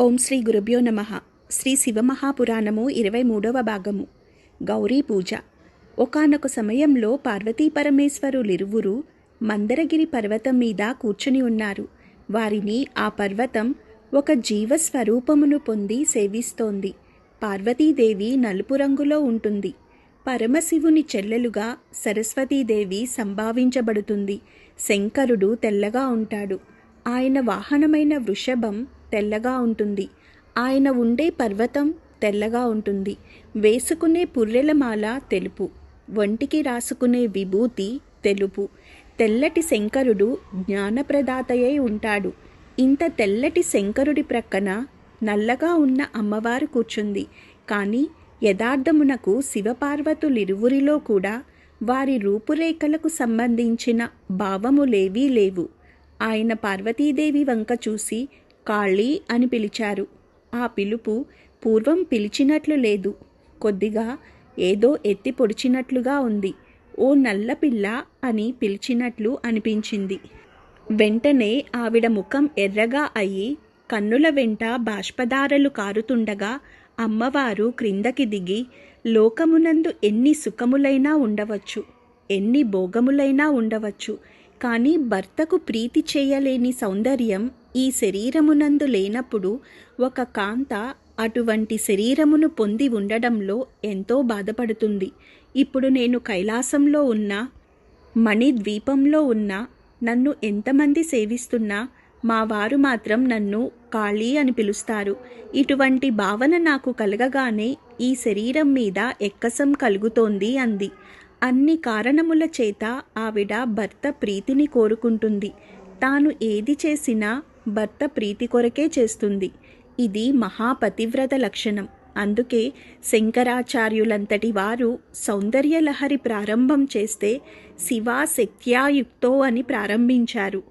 ఓం శ్రీ గురుభ్యో నమ. శ్రీ శివమహాపురాణము ఇరవై మూడవ భాగము. గౌరీ పూజ. ఒకానొక సమయంలో పార్వతీ పరమేశ్వరులిరువురు మందరగిరి పర్వతం మీద కూర్చుని ఉన్నారు. వారిని ఆ పర్వతం ఒక జీవస్వరూపమును పొంది సేవిస్తోంది. పార్వతీదేవి నలుపు రంగులో ఉంటుంది. పరమశివుని చెల్లెలుగా సరస్వతీదేవి సంభావించబడుతుంది. శంకరుడు తెల్లగా ఉంటాడు. ఆయన వాహనమైన వృషభం తెల్లగా ఉంటుంది. ఆయన ఉండే పర్వతం తెల్లగా ఉంటుంది. వేసుకునే పుర్రెలమాల తెలుపు. ఒంటికి రాసుకునే విభూతి తెలుపు. తెల్లటి శంకరుడు జ్ఞానప్రదాతయై ఉంటాడు. ఇంత తెల్లటి శంకరుడి ప్రక్కన నల్లగా ఉన్న అమ్మవారు కూర్చుంది. కానీ యథార్థమునకు శివపార్వతులిరువురిలో కూడా వారి రూపురేఖలకు సంబంధించిన భావములేవీ లేవు. ఆయన పార్వతీదేవి వంక చూసి కాళీ అని పిలిచారు. ఆ పిలుపు పూర్వం పిలిచినట్లు లేదు. కొద్దిగా ఏదో ఎత్తి పొడిచినట్లుగా ఉంది. ఓ నల్లపిల్ల అని పిలిచినట్లు అనిపించింది. వెంటనే ఆవిడ ముఖం ఎర్రగా అయి కన్నుల వెంట బాష్పదారలు కారుతుండగా అమ్మవారు క్రిందకి దిగి లోకమునందు ఎన్ని సుఖములైనా ఉండవచ్చు ఎన్ని భోగములైనా ఉండవచ్చు కానీ భర్తకు ప్రీతి చేయలేని సౌందర్యం ఈ శరీరమునందు లేనప్పుడు ఒక కాంత అటువంటి శరీరమును పొంది ఉండడంలో ఎంతో బాధపడుతుంది. ఇప్పుడు నేను కైలాసంలో ఉన్న మణిద్వీపంలో ఉన్న నన్ను ఎంతమంది సేవిస్తున్నా మా వారు మాత్రం నన్ను కాళీ అని పిలుస్తారు. ఇటువంటి భావన నాకు కలగగానే ఈ శరీరం మీద ఎక్కసం కలుగుతోంది అంది. అన్ని కారణముల చేత ఆవిడ భర్త ప్రీతిని కోరుకుంటుంది. తాను ఏది చేసినా భర్త ప్రీతి కొరకే చేస్తుంది. ఇది మహాపతివ్రత లక్షణం. అందుకే శంకరాచార్యులంతటి వారు సౌందర్యలహరి ప్రారంభం చేస్తే శివా శక్త్యాయుక్తో అని ప్రారంభించారు.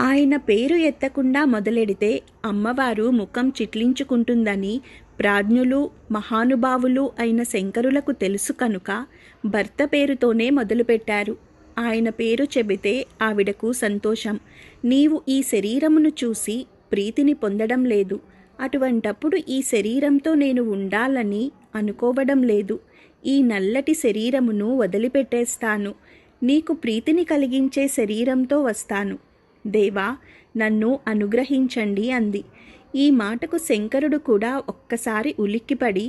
ఆయన పేరు ఎత్తకుండా మొదలెడితే అమ్మవారు ముఖం చిట్లించుకుంటుందని ప్రాజ్ఞులు మహానుభావులు అయిన శంకరులకు తెలుసు కనుక భర్త పేరుతోనే మొదలుపెట్టారు. ఆయన పేరు చెబితే ఆవిడకు సంతోషం. నీవు ఈ శరీరమును చూసి ప్రీతిని పొందడం లేదు. అటువంటప్పుడు ఈ శరీరంతో నేను ఉండాలని అనుకోవడం లేదు. ఈ నల్లటి శరీరమును వదిలిపెట్టేస్తాను. నీకు ప్రీతిని కలిగించే శరీరంతో వస్తాను. దేవా నన్ను అనుగ్రహించండి అంది. ఈ మాటకు శంకరుడు కూడా ఒక్కసారి ఉలిక్కిపడి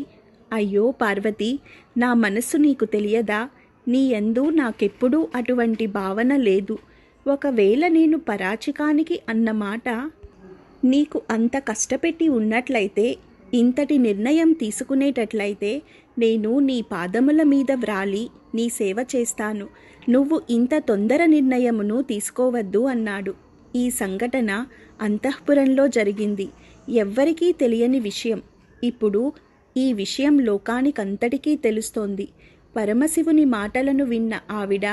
అయ్యో పార్వతి నా మనస్సు నీకు తెలియదా? నీ ఎందు నాకెప్పుడూ అటువంటి భావన లేదు. ఒకవేళ నేను పరాచికానికి అన్న మాట నీకు అంత కష్టపెట్టి ఉన్నట్లయితే ఇంతటి నిర్ణయం తీసుకునేటట్లయితే నేను నీ పాదముల మీద వ్రాలి నీ సేవ చేస్తాను. నువ్వు ఇంత తొందర నిర్ణయమును తీసుకోవద్దు అన్నాడు. ఈ సంఘటన అంతఃపురంలో జరిగింది. ఎవ్వరికీ తెలియని విషయం. ఇప్పుడు ఈ విషయం లోకానికంతటికీ తెలుస్తోంది. పరమశివుని మాటలను విన్న ఆవిడ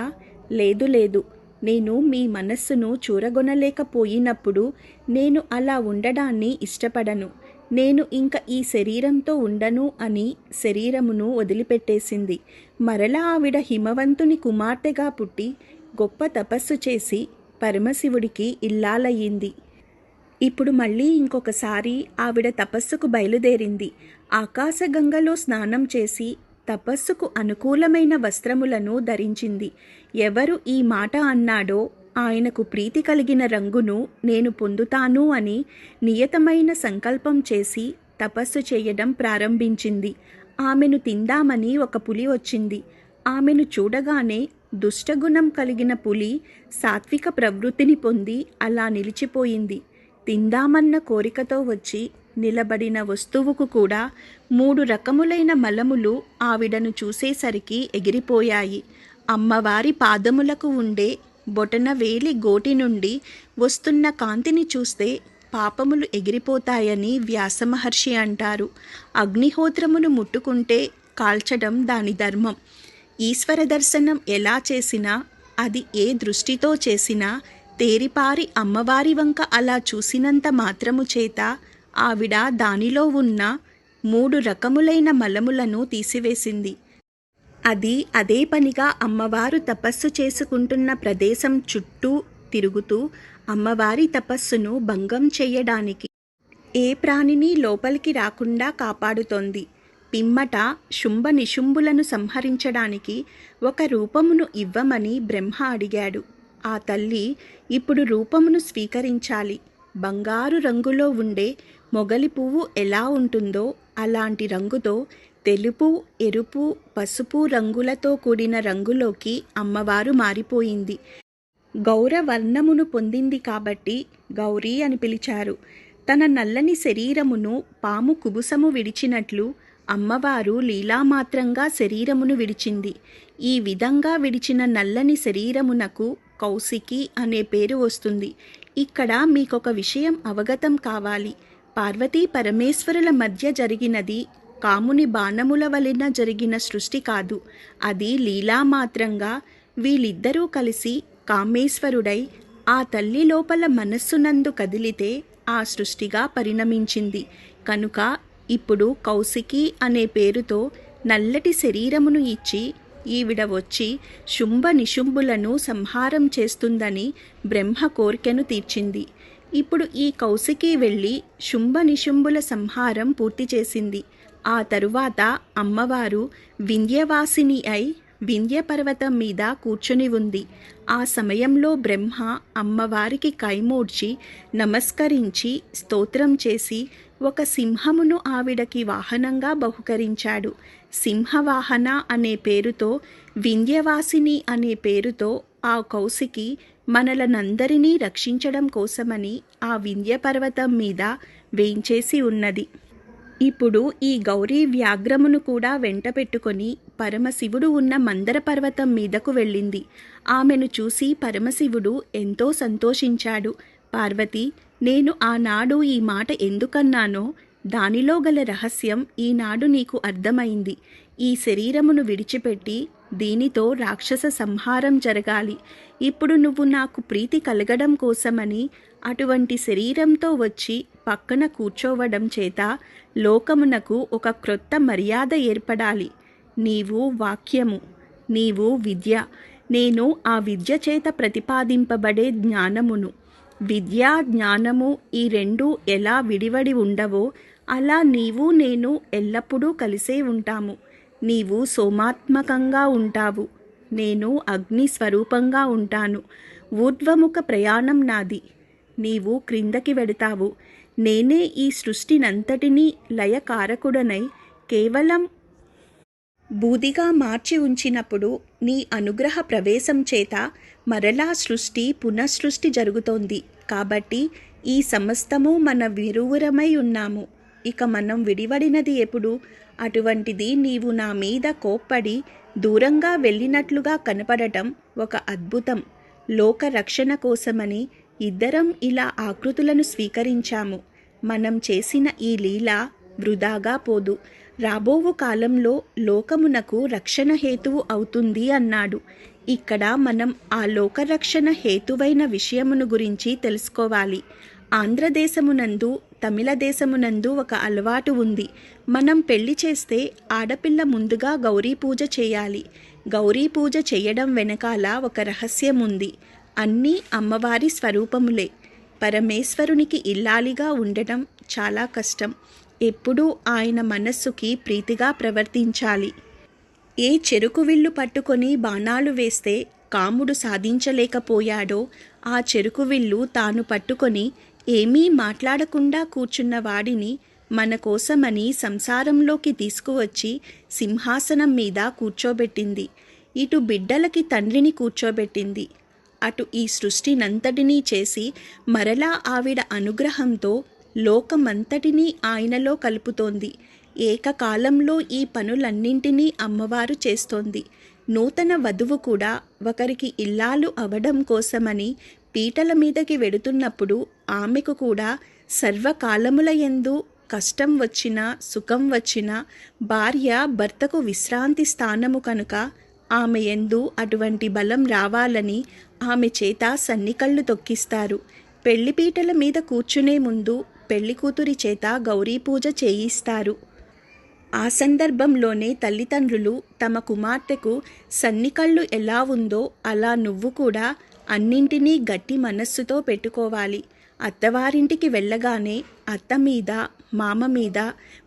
లేదు లేదు నేను మీ మనస్సును చూరగొనలేకపోయినప్పుడు నేను అలా ఉండడాన్ని ఇష్టపడను. నేను ఇంక ఈ శరీరంతో ఉండను అని శరీరమును వదిలిపెట్టేసింది. మరలా ఆవిడ హిమవంతుని కుమార్తెగా పుట్టి గొప్ప తపస్సు చేసి పరమశివుడికి ఇల్లాలయ్యింది. ఇప్పుడు మళ్ళీ ఇంకొకసారి ఆవిడ తపస్సుకు బయలుదేరింది. ఆకాశగంగలో స్నానం చేసి తపస్సుకు అనుకూలమైన వస్త్రములను ధరించింది. ఎవరు ఈ మాట అన్నాడో ఆయనకు ప్రీతి కలిగిన రంగును నేను పొందుతాను అని నియతమైన సంకల్పం చేసి తపస్సు చేయడం ప్రారంభించింది. ఆమెను తిందామని ఒక పులి వచ్చింది. ఆమెను చూడగానే దుష్టగుణం కలిగిన పులి సాత్విక ప్రవృత్తిని పొంది అలా నిలిచిపోయింది. తిందామన్న కోరికతో వచ్చి నిలబడిన వస్తువుకు కూడా మూడు రకములైన మలములు ఆవిడను చూసేసరికి ఎగిరిపోయాయి. అమ్మవారి పాదములకు ఉండే బొటన వేలి గోటి నుండి వస్తున్న కాంతిని చూస్తే పాపములు ఎగిరిపోతాయని వ్యాసమహర్షి అంటారు. అగ్నిహోత్రమును ముట్టుకుంటే కాల్చడం దాని ధర్మం. ఈశ్వర దర్శనం ఎలా చేసినా అది ఏ దృష్టితో చేసినా తేరిపారి అమ్మవారి వంక అలా చూసినంత మాత్రము చేత ఆవిడ దానిలో ఉన్న మూడు రకములైన మలములను తీసివేసింది. అది అదే పనిగా అమ్మవారు తపస్సు చేసుకుంటున్న ప్రదేశం చుట్టూ తిరుగుతూ అమ్మవారి తపస్సును భంగం చేయడానికి ఏ ప్రాణిని లోపలికి రాకుండా కాపాడుతోంది. పిమ్మట శుంభ నిశుంభులను సంహరించడానికి ఒక రూపమును ఇవ్వమని బ్రహ్మ అడిగాడు. ఆ తల్లి ఇప్పుడు రూపమును స్వీకరించాలి. బంగారు రంగులో ఉండే మొగలి పువ్వు ఎలా ఉంటుందో అలాంటి రంగుతో తెలుపు ఎరుపు పసుపు రంగులతో కూడిన రంగులోకి అమ్మవారు మారిపోయింది. గౌరవర్ణమును పొందింది కాబట్టి గౌరీ అని పిలిచారు. తన నల్లని శరీరమును పాము కుబుసము విడిచినట్లు అమ్మవారు లీలామాత్రంగా శరీరమును విడిచింది. ఈ విధంగా విడిచిన నల్లని శరీరమునకు కౌశికి అనే పేరు వస్తుంది. ఇక్కడ మీకొక విషయం అవగతం కావాలి. పార్వతీ పరమేశ్వరుల మధ్య జరిగినది కాముని బాణముల వలన జరిగిన సృష్టి కాదు. అది లీలామాత్రంగా వీళ్ళిద్దరూ కలిసి కామేశ్వరుడై ఆ తల్లి లోపల మనస్సునందు కదిలితే ఆ సృష్టిగా పరిణమించింది. కనుక ఇప్పుడు కౌశికి అనే పేరుతో నల్లటి శరీరమును ఇచ్చి ఈవిడ వచ్చి శుంభ నిశుంభులను సంహారం చేస్తుందని బ్రహ్మ కోరికను తీర్చింది. ఇప్పుడు ఈ కౌశికి వెళ్ళి శుంభ నిశుంభుల సంహారం పూర్తి చేసింది. ఆ తరువాత అమ్మవారు వింధ్యవాసిని అయి వింధ్య పర్వతం మీద కూర్చుని ఉంది. ఆ సమయంలో బ్రహ్మ అమ్మవారికి కైమూడ్చి నమస్కరించి స్తోత్రం చేసి ఒక సింహమును ఆవిడకి వాహనంగా బహుకరించాడు. సింహవాహన అనే పేరుతో వింధ్యవాసిని అనే పేరుతో ఆ కౌశికి మనలనందరినీ రక్షించడం కోసమని ఆ వింధ్యపర్వతం మీద వేయించేసి ఉన్నది. ఇప్పుడు ఈ గౌరీ వ్యాఘ్రమును కూడా వెంట పెట్టుకొని పరమశివుడు ఉన్న మందర పర్వతం మీదకు వెళ్ళింది. ఆమెను చూసి పరమశివుడు ఎంతో సంతోషించాడు. పార్వతి నేను ఆనాడు ఈ మాట ఎందుకన్నానో? దానిలో గల రహస్యం ఈనాడు నీకు అర్థమైంది. ఈ శరీరమును విడిచిపెట్టి దీనితో రాక్షస సంహారం జరగాలి. ఇప్పుడు నువ్వు నాకు ప్రీతి కలగడం కోసమని అటువంటి శరీరంతో వచ్చి పక్కన కూర్చోవడం చేత లోకమునకు ఒక క్రొత్త మర్యాద ఏర్పడాలి. నీవు వాక్యము నీవు విద్య. నేను ఆ విద్య చేత ప్రతిపాదింపబడే జ్ఞానమును. విద్య జ్ఞానము ఈ రెండు ఎలా విడివడి ఉండవో అలా నీవు నేను ఎల్లప్పుడూ కలిసే ఉంటాము. నీవు సోమాత్మకంగా ఉంటావు. నేను అగ్ని స్వరూపంగా ఉంటాను. ఊర్ధ్వముఖ ప్రయాణం నాది. నీవు క్రిందకి వెడతావు. నేనే ఈ సృష్టినంతటినీ లయకారకుడనై కేవలం బూదిగా మార్చి ఉంచినప్పుడు నీ అనుగ్రహ ప్రవేశం చేత మరలా సృష్టి పునఃసృష్టి జరుగుతోంది. కాబట్టి ఈ సమస్తము మన విరువురమై ఉన్నాము. ఇక మనం విడివడినది ఎప్పుడు? అటువంటిది నీవు నా మీద కోప్పడి దూరంగా వెళ్ళినట్లుగా కనపడటం ఒక అద్భుతం. లోక రక్షణ కోసమని ఇద్దరం ఇలా ఆకృతులను స్వీకరించాము. మనం చేసిన ఈ లీల వృధాగా పోదు. రాబోవు కాలంలో లోకమునకు రక్షణ హేతువు అవుతుంది అన్నాడు. ఇక్కడ మనం ఆ లోకరక్షణ హేతువైన విషయమును గురించి తెలుసుకోవాలి. ఆంధ్రదేశమునందు తమిళ దేశమునందు ఒక అలవాటు ఉంది. మనం పెళ్ళి చేస్తే ఆడపిల్ల ముందుగా గౌరీ పూజ చేయాలి. గౌరీ పూజ చేయడం వెనకాల ఒక రహస్యం ఉంది అన్నీ అమ్మవారి స్వరూపములే. పరమేశ్వరునికి ఇల్లాలిగా ఉండటం చాలా కష్టం. ఎప్పుడూ ఆయన మనస్సుకి ప్రీతిగా ప్రవర్తించాలి. ఏ చెరుకు విల్లు పట్టుకొని బాణాలు వేస్తే కాముడు సాధించలేకపోయాడో ఆ చెరుకు విల్లు తాను పట్టుకొని ఏమీ మాట్లాడకుండా కూర్చున్న వాడిని మన కోసమని సంసారంలోకి తీసుకువచ్చి సింహాసనం మీద కూర్చోబెట్టింది. ఇటు బిడ్డలకి తండ్రిని కూర్చోబెట్టింది. అటు ఈ సృష్టినంతటినీ చేసి మరలా ఆవిడ అనుగ్రహంతో లోకమంతటినీ ఆయనలో కలుపుతోంది. ఏకకాలంలో ఈ పనులన్నింటినీ అమ్మవారు చేస్తోంది. నూతన వధువు కూడా ఒకరికి ఇల్లాలు అవడం కోసమని పీటల మీదకి వెడుతున్నప్పుడు ఆమెకు కూడా సర్వకాలముల ఎందు కష్టం వచ్చినా సుఖం వచ్చినా భార్య భర్తకు విశ్రాంతి స్థానము కనుక ఆమె ఎందు అటువంటి బలం రావాలని ఆమె చేత సన్నికళ్ళు తొక్కిస్తారు. పెళ్ళిపీటల మీద కూర్చునే ముందు పెళ్ళి కూతురి చేత గౌరీ పూజ చేయిస్తారు. ఆ సందర్భంలోనే తల్లిదండ్రులు తమ కుమార్తెకు సన్నికళ్ళు ఎలా ఉందో అలా నువ్వు కూడా అన్నింటినీ గట్టి మనస్సుతో పెట్టుకోవాలి. అత్తవారింటికి వెళ్ళగానే అత్త మీద మామ మీద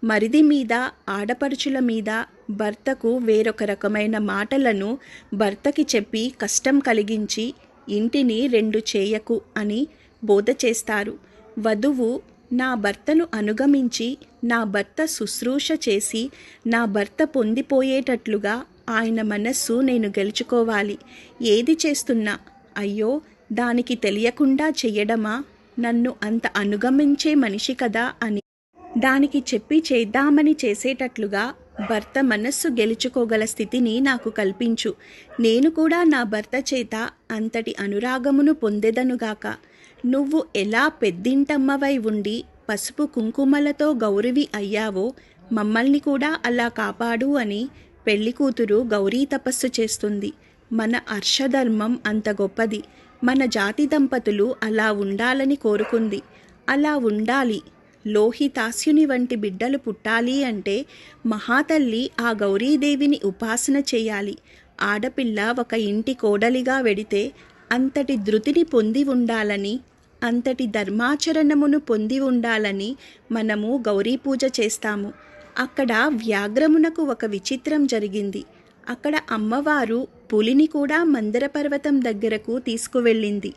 మరిది మీద ఆడపడుచుల మీద భర్తకు వేరొక రకమైన మాటలను భర్తకి చెప్పి కష్టం కలిగించి ఇంటిని రెండు చేయకు అని బోధ చేస్తారు. వధువు నా భర్తను అనుగమించి నా భర్త శుశ్రూష చేసి నా భర్త పొందిపోయేటట్లుగా ఆయన మనస్సు నేను గెలుచుకోవాలి. ఏది చేస్తున్నా? అయ్యో దానికి తెలియకుండా చెయ్యడమా? నన్ను అంత అనుగమించే మనిషి కదా అని. దానికి చెప్పి చేద్దామని చేసేటట్లుగా భర్త మనస్సు గెలుచుకోగల స్థితిని నాకు కల్పించు. నేను కూడా నా భర్త చేత అంతటి అనురాగమును పొందెదనుగాక నువ్వు ఎలా పెద్దింటమ్మవై ఉండి పసుపు కుంకుమలతో గౌరవి అయ్యావో మమ్మల్ని కూడా అలా కాపాడు అని పెళ్ళి కూతురు గౌరీ తపస్సు చేస్తుంది. మన అర్షధర్మం అంత గొప్పది. మన జాతి దంపతులు అలా ఉండాలని కోరుకుంది. అలా ఉండాలి. లోహితాస్యుని వంటి బిడ్డలు పుట్టాలి అంటే మహాతల్లి ఆ గౌరీదేవిని ఉపాసన చేయాలి. ఆడపిల్ల ఒక ఇంటి కోడలిగా వెడితే అంతటి ధృతిని పొంది ఉండాలని అంతటి ధర్మాచరణమును పొంది ఉండాలని మనము గౌరీ పూజ చేస్తాము. అక్కడ వ్యాఘ్రమునకు ఒక విచిత్రం జరిగింది. అక్కడ అమ్మవారు పులిని కూడా మందర పర్వతం దగ్గరకు తీసుకువెళ్ళింది.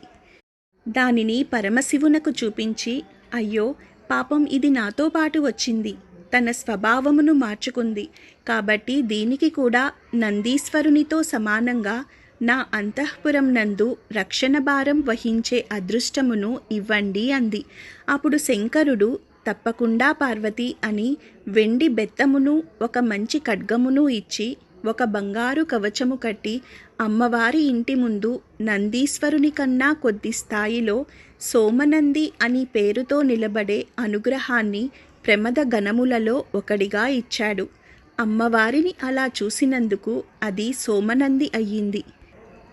దానిని పరమశివునకు చూపించి అయ్యో పాపం ఇది నాతో పాటు వచ్చింది. తన స్వభావమును మార్చుకుంది. కాబట్టి దీనికి కూడా నందీశ్వరునితో సమానంగా నా అంతఃపురం నందు రక్షణ భారం వహించే అదృష్టమును ఇవ్వండి అంది. అప్పుడు శంకరుడు తప్పకుండా పార్వతి అని వెండి బెత్తమును ఒక మంచి ఖడ్గమును ఇచ్చి ఒక బంగారు కవచము కట్టి అమ్మవారి ఇంటి ముందు నందీశ్వరుని కన్నా కొద్ది స్థాయిలో సోమనంది అని పేరుతో నిలబడే అనుగ్రహాన్ని ప్రమద గణములలో ఒకడిగా ఇచ్చాడు. అమ్మవారిని అలా చూసినందుకు అది సోమనంది అయ్యింది.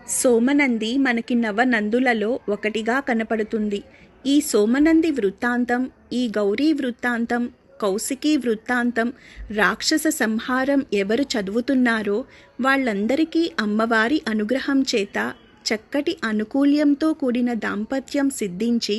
సోమనంది మనకి నవనందులలో ఒకటిగా కనపడుతుంది. ఈ సోమనంది వృత్తాంతం ఈ గౌరీ వృత్తాంతం కౌశికీ వృత్తాంతం రాక్షస సంహారం ఎవరు చదువుతున్నారో వాళ్ళందరికీ అమ్మవారి అనుగ్రహం చేత చక్కటి అనుకూల్యంతో కూడిన దాంపత్యం సిద్ధించి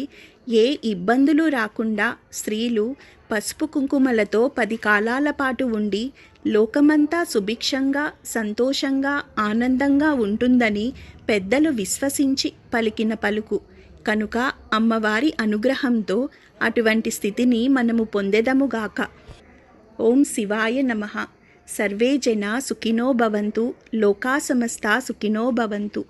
ఏ ఇబ్బందులు రాకుండా స్త్రీలు పసుపు కుంకుమలతో పది కాలాల పాటు ఉండి లోకమంతా సుభిక్షంగా సంతోషంగా ఆనందంగా ఉంటుందని పెద్దలు విశ్వసించి పలికిన పలుకు. కనుక అమ్మవారి అనుగ్రహంతో అటువంటి స్థితిని మనము పొందెదముగాక ఓం శివాయ నమ. సర్వే జనా సుఖినో భవంతు లోకా సమస్త సుఖినో భవంతు.